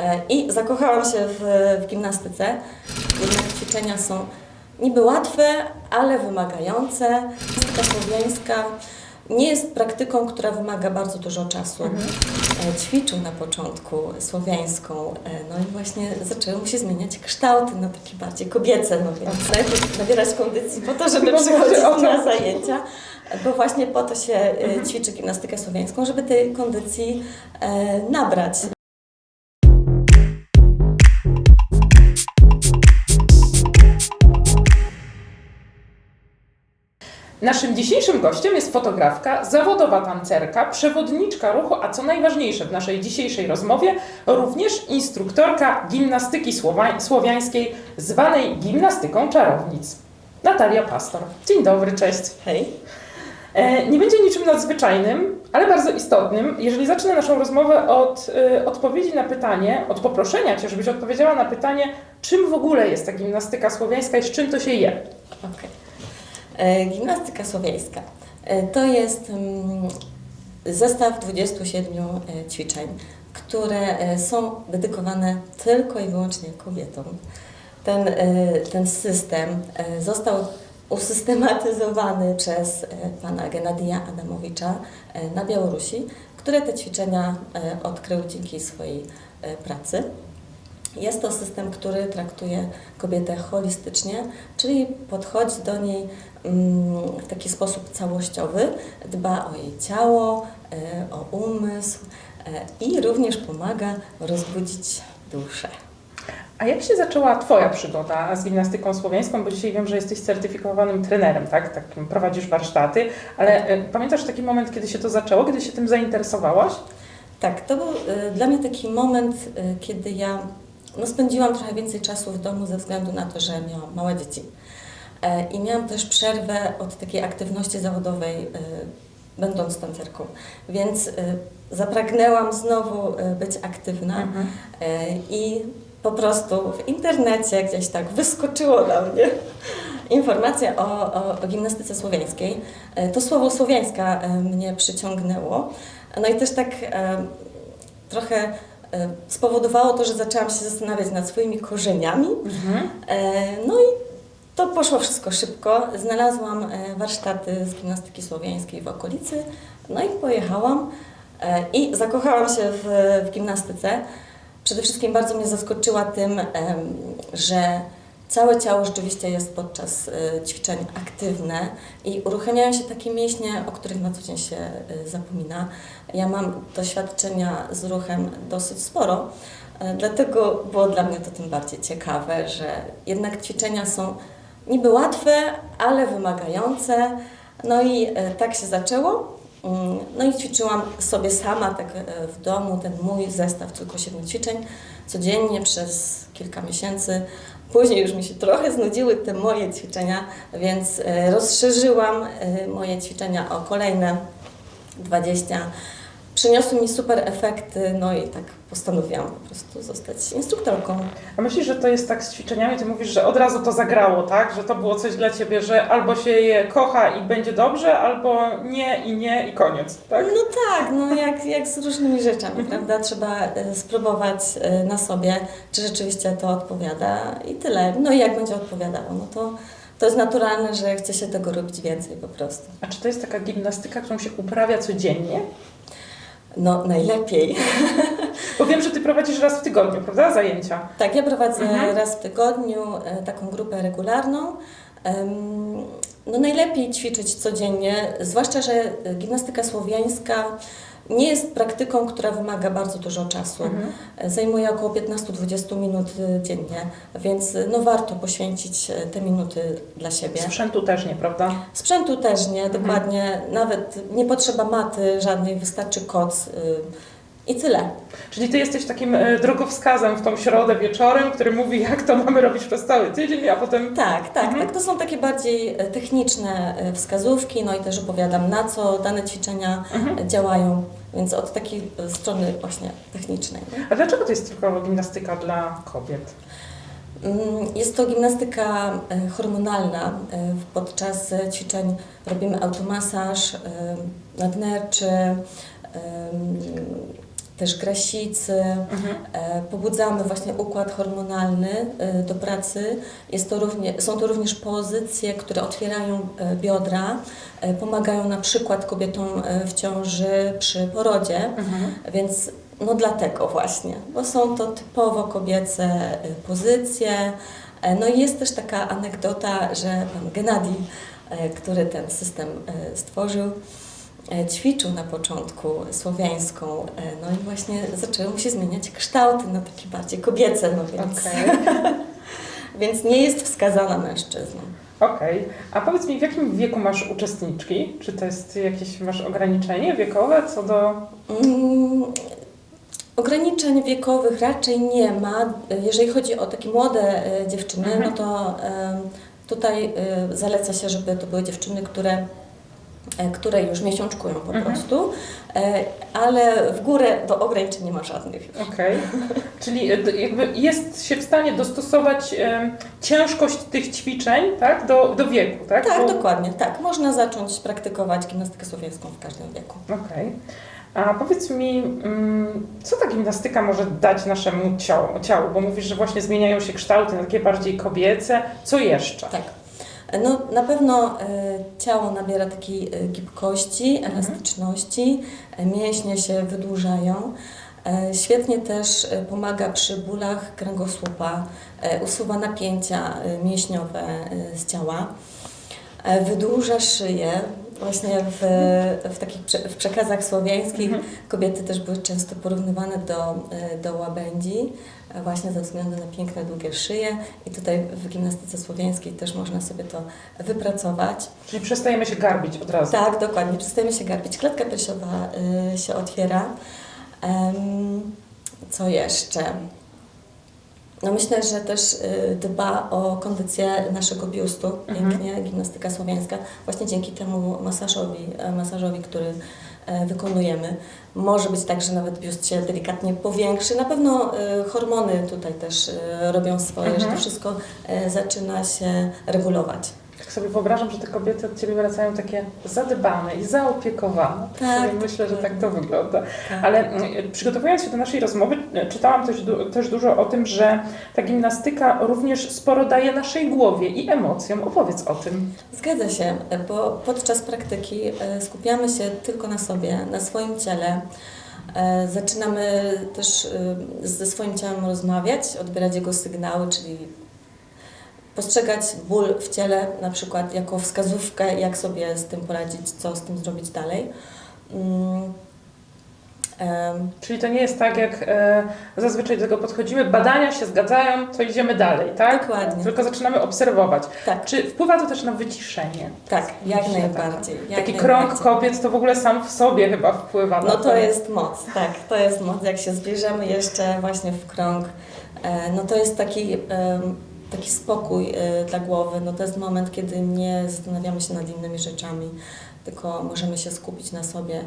E, I zakochałam się w, w gimnastyce. Jednak ćwiczenia są niby łatwe, ale wymagające. Gimnastyka słowiańska nie jest praktyką, która wymaga bardzo dużo czasu. E, Ćwiczył na początku słowiańską, e, no i właśnie zaczęły mu się zmieniać kształty na takie bardziej kobiece, no więc najpierw nabierać kondycji po to, żeby No przychodzić na zajęcia, bo właśnie po to się e, ćwiczy gimnastykę słowiańską, żeby tej kondycji nabrać. Naszym dzisiejszym gościem jest fotografka, zawodowa tancerka, przewodniczka ruchu, a co najważniejsze w naszej dzisiejszej rozmowie, również instruktorka gimnastyki słowiańskiej, zwanej gimnastyką czarownic. Natalia Pastor. Dzień dobry, cześć. Hej. E, nie będzie niczym nadzwyczajnym, ale bardzo istotnym, jeżeli zacznę naszą rozmowę od e, odpowiedzi na pytanie, od poproszenia Cię, żebyś odpowiedziała na pytanie, czym w ogóle jest ta gimnastyka słowiańska i z czym to się je. Okej. E, Gimnastyka słowiańska e, to jest mm, zestaw 27 e, ćwiczeń, które są dedykowane tylko i wyłącznie kobietom. Ten, ten system został usystematyzowany przez pana Genadija Adamowicza na Białorusi, który te ćwiczenia odkrył dzięki swojej pracy. Jest to system, który traktuje kobietę holistycznie, czyli podchodzi do niej mm, w taki sposób całościowy, dba o jej ciało, e, o umysł e, i również pomaga rozbudzić duszę. A jak się zaczęła Twoja przygoda z gimnastyką słowiańską? Bo dzisiaj wiem, że jesteś certyfikowanym trenerem, tak? Takim prowadzisz warsztaty, ale e, pamiętasz taki moment, kiedy się to zaczęło, kiedy się tym zainteresowałaś? Tak, to był dla mnie taki moment, kiedy ja no, spędziłam trochę więcej czasu w domu ze względu na to, że miałam małe dzieci. E, I miałam też przerwę od takiej aktywności zawodowej, y, będąc tancerką. Więc y, zapragnęłam znowu być aktywna Mhm. e, i po prostu w internecie gdzieś tak wyskoczyło na mnie informacja o, o, o gimnastyce słowiańskiej. E, To słowo słowiańska e, mnie przyciągnęło. No i też tak e, trochę e, spowodowało to, że zaczęłam się zastanawiać nad swoimi korzeniami. Mhm. E, No i to poszło wszystko szybko. Znalazłam e, warsztaty z gimnastyki słowiańskiej w okolicy, no i pojechałam e, i zakochałam się w, w gimnastyce. Przede wszystkim bardzo mnie zaskoczyła tym, że całe ciało rzeczywiście jest podczas e, ćwiczeń aktywne i uruchamiają się takie mięśnie, o których na co dzień się e, zapomina. Ja mam doświadczenia z ruchem dosyć sporo, e, dlatego było dla mnie to tym bardziej ciekawe, że jednak ćwiczenia są niby łatwe, ale wymagające. No i tak się zaczęło. Mm, No i ćwiczyłam sobie sama tak w domu ten mój zestaw tylko siedmiu ćwiczeń codziennie przez kilka miesięcy. Później już mi się trochę znudziły te moje ćwiczenia, więc e, rozszerzyłam e, moje ćwiczenia o kolejne 20. Przyniosły mi super efekty, no i tak postanowiłam po prostu zostać instruktorką. A myślisz, że to jest tak z ćwiczeniami, ty mówisz, że od razu to zagrało, tak? Że to było coś dla ciebie, że albo się je kocha i będzie dobrze, albo nie i nie i koniec, tak? No tak, no jak, jak z różnymi rzeczami, prawda? Trzeba e, spróbować e, na sobie, czy rzeczywiście to odpowiada i tyle. No i jak będzie odpowiadało, no to, to jest naturalne, że chce się tego robić więcej po prostu. A czy to jest taka gimnastyka, którą się uprawia codziennie? No najlepiej. Bo wiem, że ty prowadzisz raz w tygodniu, prawda? Zajęcia. Tak, ja prowadzę Mhm. raz w tygodniu e, taką grupę regularną. No najlepiej ćwiczyć codziennie, zwłaszcza, że e, gimnastyka słowiańska nie jest praktyką, która wymaga bardzo dużo czasu. Mhm. E, Zajmuje około 15-20 minut e, dziennie, więc no warto poświęcić te minuty dla siebie. Sprzętu też nie, prawda? Sprzętu też nie, dokładnie, nawet nie potrzeba maty żadnej, wystarczy koc y, i tyle. Czyli ty jesteś takim e, drogowskazem w tą środę wieczorem, który mówi, jak to mamy robić przez cały tydzień, a potem Tak, tak, Mhm. tak. To są takie bardziej e, techniczne e, wskazówki, no i też opowiadam, na co dane ćwiczenia Mhm. działają, więc od takiej strony właśnie technicznej. A dlaczego to jest tylko gimnastyka dla kobiet? Mm, Jest to gimnastyka hormonalna. Podczas ćwiczeń robimy automasaż, nadnerczy, też grasicy. Mhm. E, Pobudzamy właśnie układ hormonalny e, do pracy. Jest to równie, są to również pozycje, które otwierają e, biodra, pomagają na przykład kobietom w ciąży przy porodzie, Mhm. więc no dlatego właśnie, bo są to typowo kobiece pozycje. No i jest też taka anegdota, że pan Gennady, e, który ten system stworzył, ćwiczył na początku słowiańską, e, no i właśnie zaczęły mu się zmieniać kształty na takie bardziej kobiece, no więc, Okej. więc nie jest wskazana mężczyznom. Okej. A powiedz mi, w jakim wieku masz uczestniczki? Czy to jest jakieś, masz ograniczenie wiekowe co do... Mm, Ograniczeń wiekowych raczej nie ma. Jeżeli chodzi o takie młode e, dziewczyny, Mhm. no to e, tutaj e, zaleca się, żeby to były dziewczyny, które, e, które już miesiączkują po Mhm. prostu, e, ale w górę do ograniczeń nie ma żadnych. Okej. Czyli e, jakby jest się w stanie dostosować ciężkość tych ćwiczeń, tak? Do, do wieku, tak? Tak, Bo- dokładnie, tak. Można zacząć praktykować gimnastykę słowiańską w każdym wieku. Okej. A powiedz mi, mm, co ta gimnastyka może dać naszemu ciału, ciału? Bo mówisz, że właśnie zmieniają się kształty na takie bardziej kobiece. Co jeszcze? Tak. No, na pewno e, ciało nabiera takiej e, gibkości, elastyczności, e, mięśnie się wydłużają. Świetnie też pomaga przy bólach kręgosłupa, usuwa napięcia mięśniowe z ciała, wydłuża szyję. Właśnie w, w takich w przekazach słowiańskich Mhm. kobiety też były często porównywane do, e, do łabędzi, e, właśnie ze względu na piękne, długie szyje. I tutaj w gimnastyce słowiańskiej też można sobie to wypracować. Czyli przestajemy się garbić od razu. Tak, dokładnie. Przestajemy się garbić. Klatka piersiowa y, się otwiera. Co jeszcze? No myślę, że też y, dba o kondycję naszego biustu Mhm. pięknie, gimnastyka słowiańska, właśnie dzięki temu masażowi, e, masażowi który e, wykonujemy. Może być tak, że nawet biust się delikatnie powiększy. Na pewno e, hormony tutaj też robią swoje, że Mhm. to wszystko e, zaczyna się regulować. Tak sobie wyobrażam, że te kobiety od Ciebie wracają takie zadbane i zaopiekowane. Tak, Sobie myślę, że tak to wygląda. Tak. Ale mm, przygotowując się do naszej rozmowy, e, czytałam też, też dużo o tym, że ta gimnastyka również sporo daje naszej głowie i emocjom. Opowiedz o tym. Zgadza się, bo podczas praktyki e, skupiamy się tylko na sobie, na swoim ciele. E, Zaczynamy też ze swoim ciałem rozmawiać, odbierać jego sygnały, czyli postrzegać ból w ciele na przykład jako wskazówkę, jak sobie z tym poradzić, co z tym zrobić dalej. Mm, Czyli to nie jest tak, jak e, zazwyczaj do tego podchodzimy, badania się zgadzają, to idziemy dalej, tak? Dokładnie. Tylko zaczynamy obserwować. Tak, Czy wpływa to też na wyciszenie? tak, jak Myślę, najbardziej. jak Taki krąg najbardziej. kobiet to w ogóle sam w sobie chyba wpływa na No to jest moc, tak, to jest moc. Jak się zbierzemy jeszcze właśnie w krąg, e, no to jest taki, em, taki spokój e, dla głowy. No to jest moment, kiedy nie zastanawiamy się nad innymi rzeczami, tylko możemy się skupić na sobie,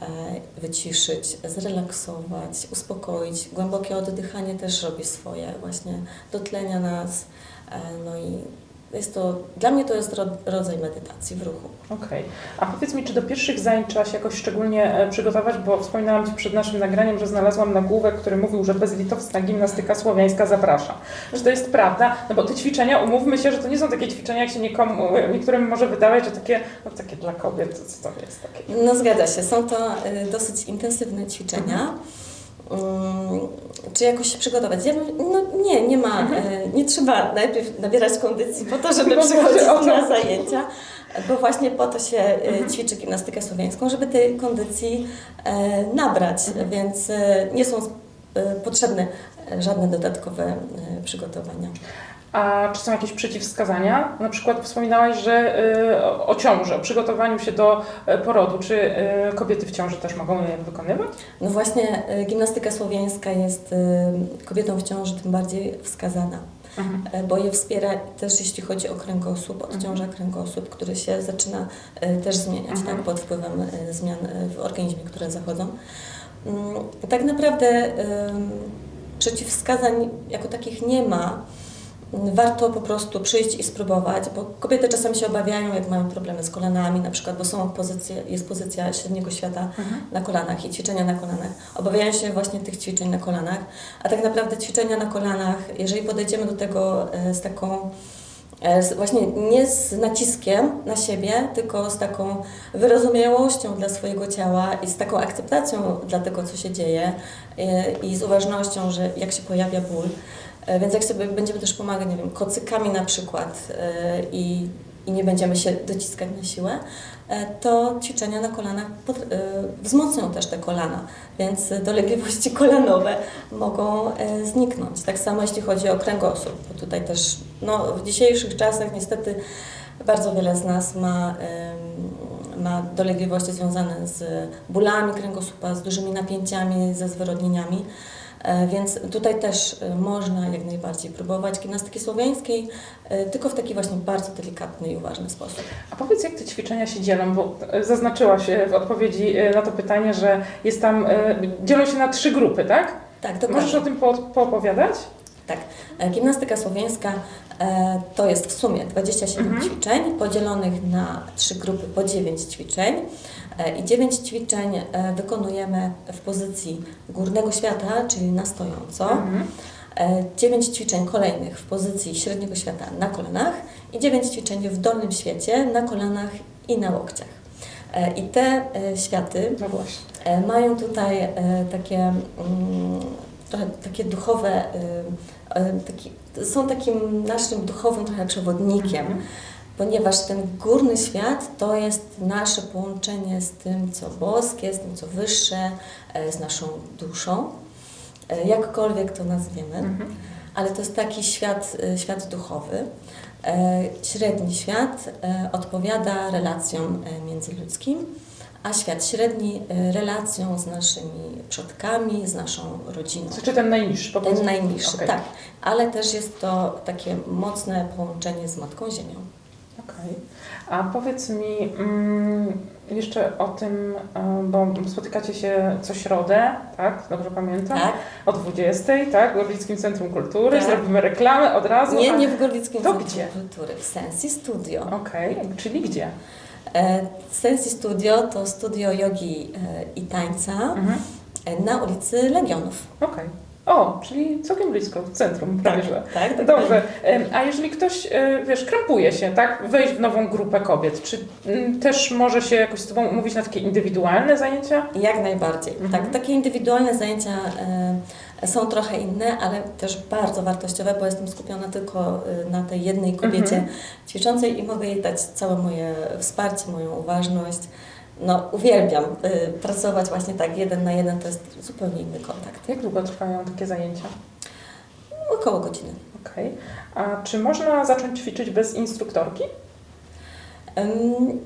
e, wyciszyć, zrelaksować, uspokoić. Głębokie oddychanie też robi swoje, właśnie dotlenia nas. e, No i jest to, dla mnie to jest ro, rodzaj medytacji w ruchu. Okej. A powiedz mi, czy do pierwszych zajęć trzeba się jakoś szczególnie e, przygotować, bo wspominałam Ci przed naszym nagraniem, że znalazłam nagłówek, który mówił, że bezlitowna gimnastyka słowiańska zaprasza. Czy to jest prawda? No bo te ćwiczenia, umówmy się, że to nie są takie ćwiczenia, jak się niekomu, niektórym może wydawać, że takie, no takie dla kobiet, co to jest takie? No zgadza się, są to y, dosyć intensywne ćwiczenia. Mm, Czy jakoś się przygotować? Ja bym, no nie, nie ma, y, nie trzeba najpierw nabierać kondycji po to, żeby przychodzić na zajęcia, bo właśnie po to się y, ćwiczy gimnastykę słowiańską, żeby tej kondycji e, nabrać, więc y, nie są y, potrzebne e, żadne dodatkowe y, przygotowania. A czy są jakieś przeciwwskazania? Na przykład wspominałaś, że y, o- ciąży, o przygotowaniu się do e, porodu. Czy y, kobiety w ciąży też mogą je wykonywać? No właśnie y, gimnastyka słowiańska jest y, kobietom w ciąży tym bardziej wskazana. E, bo je wspiera też jeśli chodzi o kręgosłup, odciąża kręgosłup, który się zaczyna też zmieniać Mhm. tak, pod wpływem zmian w organizmie, które zachodzą. Mm, Tak naprawdę przeciwwskazań jako takich nie ma. Warto po prostu przyjść i spróbować, bo kobiety czasami się obawiają, jak mają problemy z kolanami, na przykład, bo są pozycje, jest pozycja średniego świata na kolanach i ćwiczenia na kolanach. Obawiają się właśnie tych ćwiczeń na kolanach, a tak naprawdę ćwiczenia na kolanach, jeżeli podejdziemy do tego e, z taką e, właśnie nie z naciskiem na siebie, tylko z taką wyrozumiałością dla swojego ciała i z taką akceptacją dla tego, co się dzieje e, i z uważnością, że jak się pojawia ból. E, Więc jak sobie będziemy też pomagać, nie wiem, kocykami na przykład e, i, i nie będziemy się dociskać na siłę, e, to ćwiczenia na kolanach pod, wzmocnią też te kolana, więc dolegliwości kolanowe mogą zniknąć. Tak samo jeśli chodzi o kręgosłup, bo tutaj też no, w dzisiejszych czasach niestety bardzo wiele z nas ma, ma dolegliwości związane z bólami kręgosłupa, z dużymi napięciami, ze zwyrodnieniami. E, Więc tutaj też e, można jak najbardziej próbować gimnastyki słowiańskiej, e, tylko w taki właśnie bardzo delikatny i uważny sposób. A powiedz, jak te ćwiczenia się dzielą, bo zaznaczyłaś w odpowiedzi na to pytanie, że jest tam, dzielą się na trzy grupy, tak? Tak, Możesz o tym po, poopowiadać? Tak. Gimnastyka słowiańska to jest w sumie 27 Mhm. ćwiczeń podzielonych na trzy grupy po 9 ćwiczeń. E, I 9 ćwiczeń e, wykonujemy w pozycji górnego świata, czyli na stojąco. Mhm. E, 9 ćwiczeń kolejnych w pozycji średniego świata na kolanach i 9 ćwiczeń w dolnym świecie na kolanach i na łokciach. E, I te e, światy No. E, Mają tutaj e, takie, mm, trochę takie duchowe, e, e, taki, są takim naszym duchowym trochę przewodnikiem, Mhm. ponieważ ten górny świat to jest nasze połączenie z tym, co boskie, z tym, co wyższe, e, z naszą duszą, e, jakkolwiek to nazwiemy Mhm. ale to jest taki świat, y, świat duchowy. E, Średni świat e, odpowiada relacjom e, międzyludzkim, a świat średni e, relacją z naszymi przodkami, z naszą rodziną. Czy ten najniższy? po Ten najniższy, Okej. tak, ale też jest to takie mocne połączenie z Matką Ziemią. Okej. A powiedz mi mm, jeszcze o tym, e, bo spotykacie się co środę, tak? Dobrze pamiętam? Tak? O 20, tak? W Gorlickim Centrum Kultury. Tak. Zrobimy reklamę od razu. Nie, a- nie w Gorlickim To Centrum gdzie? Kultury, w Sensi Studio. Okej, czyli gdzie? E, Sensi Studio to studio jogi e, i tańca Mhm. e, na ulicy Legionów. Okej. O, czyli całkiem blisko, w centrum, prawie że. tak, tak. Dobrze, a jeżeli ktoś, wiesz, krępuje się, tak, wejść w nową grupę kobiet, czy też może się jakoś z Tobą umówić na takie indywidualne zajęcia? Jak najbardziej. Mhm. Tak, takie indywidualne zajęcia e, są trochę inne, ale też bardzo wartościowe, bo jestem skupiona tylko e, na tej jednej kobiecie Mhm. ćwiczącej i mogę jej dać całe moje wsparcie, moją uważność. No, uwielbiam e, pracować właśnie tak jeden na jeden, to jest zupełnie inny kontakt. Jak długo trwają takie zajęcia? Około godziny. Okej. A czy można zacząć ćwiczyć bez instruktorki? Em,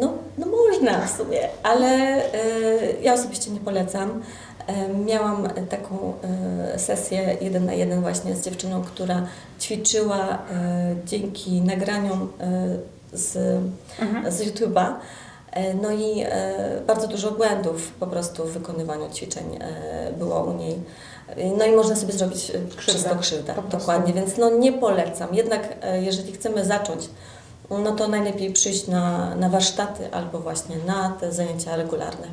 No, no można w sumie, ale e, ja osobiście nie polecam. E, Miałam taką e, sesję jeden na jeden właśnie z dziewczyną, która ćwiczyła e, dzięki nagraniom z, Mhm. z YouTube'a. No i bardzo dużo błędów po prostu w wykonywaniu ćwiczeń było u niej. No i można sobie zrobić krzywdę. po prostu. Dokładnie, więc no nie polecam. Jednak jeżeli chcemy zacząć, no to najlepiej przyjść na, na warsztaty albo właśnie na te zajęcia regularne.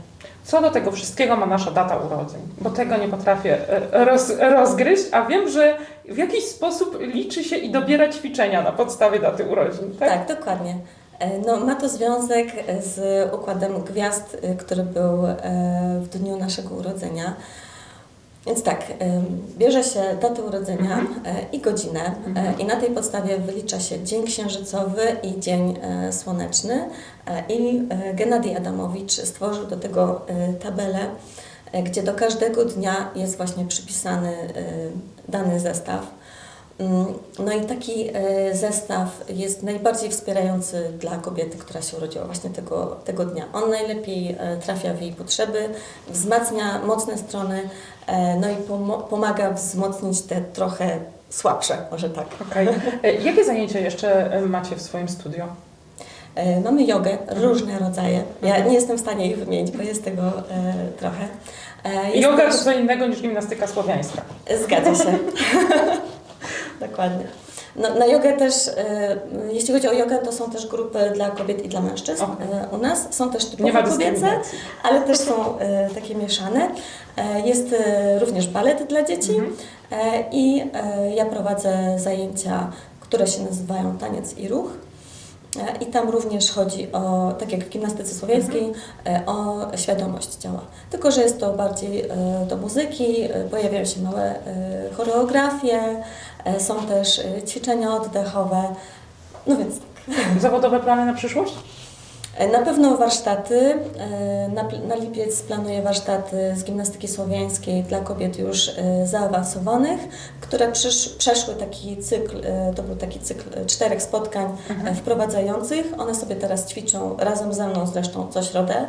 Co do tego wszystkiego ma nasza data urodzeń? Bo tego nie potrafię e, roz, rozgryźć, a wiem, że w jakiś sposób liczy się i dobiera ćwiczenia na podstawie daty urodzin, tak? Tak, dokładnie. E, No, ma to związek z układem gwiazd, e, który był e, w dniu naszego urodzenia. Więc tak, bierze się datę urodzenia Mhm. e, i godzinę e, Mhm. i na tej podstawie wylicza się dzień księżycowy i dzień e, słoneczny i Gennady Adamowicz stworzył do tego tabelę, gdzie do każdego dnia jest właśnie przypisany dany zestaw. Mm, No i taki e, zestaw jest najbardziej wspierający dla kobiety, która się urodziła właśnie tego, tego dnia. On najlepiej e, trafia w jej potrzeby, wzmacnia mocne strony, e, no i pomaga wzmocnić te trochę słabsze, może tak. E, Jakie zajęcia jeszcze macie w swoim studio? Mamy jogę, różne rodzaje. Ja Mhm. nie jestem w stanie ich wymienić, bo jest tego trochę. Jest Yoga to też- co innego niż gimnastyka słowiańska. Zgadza się. Dokładnie. No, na jogę też, e, jeśli chodzi o jogę, to są też grupy dla kobiet i dla mężczyzn e, u nas. Są też typowo kobiece, ale też są e, takie mieszane. Jest również balet dla dzieci Mhm. i ja prowadzę zajęcia, które się nazywają taniec i ruch. I tam również chodzi o, tak jak w gimnastyce słowiańskiej, e, o świadomość ciała. Tylko, że jest to bardziej e, do muzyki, e, pojawiają się małe choreografie, są też ćwiczenia oddechowe. No więc tak. Zawodowe plany na przyszłość? E, Na pewno warsztaty. e, Na, na lipiec planuję warsztaty z gimnastyki słowiańskiej dla kobiet już e, zaawansowanych, które przysz, przeszły taki cykl, to był taki cykl czterech spotkań e, wprowadzających. One sobie teraz ćwiczą razem ze mną zresztą co środę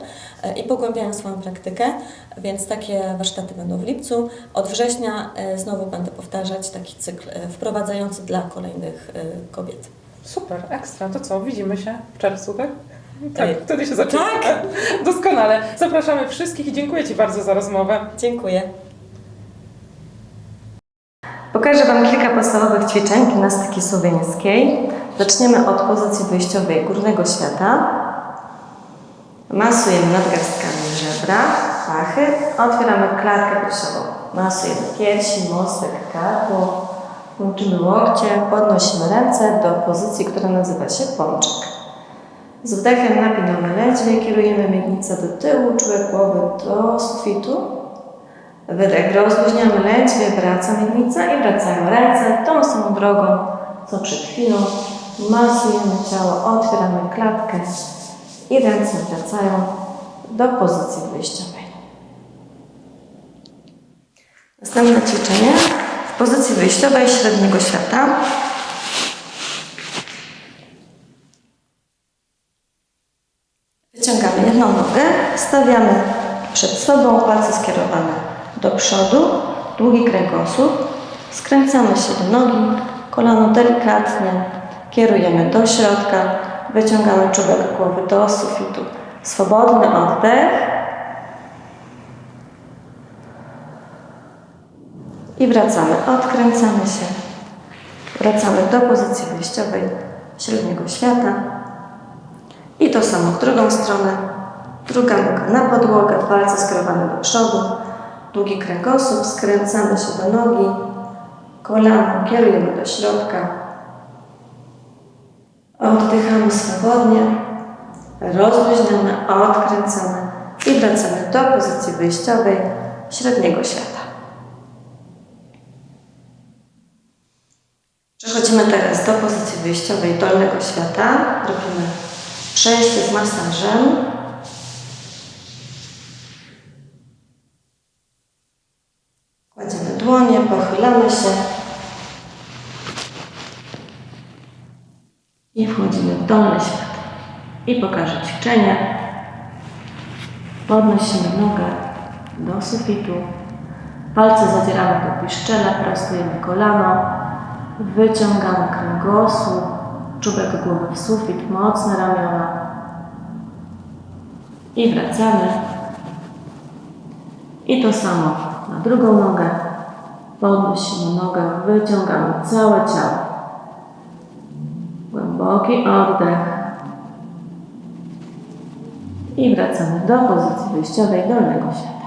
i pogłębiają swoją praktykę, więc takie warsztaty będą w lipcu. Od września znowu będę powtarzać taki cykl wprowadzający dla kolejnych kobiet. Super, ekstra. To co, widzimy się w czerwcu, tak? Tak, wtedy się zaczyna. Tak. Doskonale. Zapraszamy wszystkich i dziękuję Ci bardzo za rozmowę. Dziękuję. Pokażę Wam kilka podstawowych ćwiczeń gimnastyki słowiańskiej. Zaczniemy od pozycji wyjściowej górnego świata. Masujemy nadgarstkami żebra, pachy. Otwieramy klatkę piersiową. Masujemy piersi, mostek, gardło. Łączymy łokcie, podnosimy ręce do pozycji, która nazywa się pączek. Z wdechem napinamy lędźwie, kierujemy miednicę do tyłu, czułek głowy do sufitu. Wydech, rozluźniamy lędźwie, wraca miednica i wracają ręce tą samą drogą, co przed chwilą. Masujemy ciało, otwieramy klatkę i ręce wracają do pozycji wyjściowej. Następne ćwiczenie w pozycji wyjściowej średniego świata. Wyciągamy jedną nogę, stawiamy przed sobą, palce skierowane do przodu, długi kręgosłup, skręcamy się do nogi, kolano delikatnie kierujemy do środka, wyciągamy czubek głowy do sufitu. Swobodny oddech i wracamy, odkręcamy się, wracamy do pozycji wyjściowej średniego świata. I to samo w drugą stronę. Druga noga na podłogę, palce skierowane do przodu. Długi kręgosłup, skręcamy się do nogi. Kolano kierujemy do środka. Oddychamy swobodnie. Rozluźniamy, odkręcamy i wracamy do pozycji wyjściowej średniego świata. Przechodzimy teraz do pozycji wyjściowej dolnego świata. Robimy przejście z masażem. Pochylamy się i wchodzimy w dolny świat. I pokażę ćwiczenie. Podnosimy nogę do sufitu. Palce zadzieramy do piszczela, prostujemy kolano. Wyciągamy kręgosłup, czubek głowy w sufit, mocne ramiona. I wracamy. I to samo na drugą nogę. Podnosimy nogę, wyciągamy całe ciało. Głęboki oddech. I wracamy do pozycji wyjściowej dolnego się.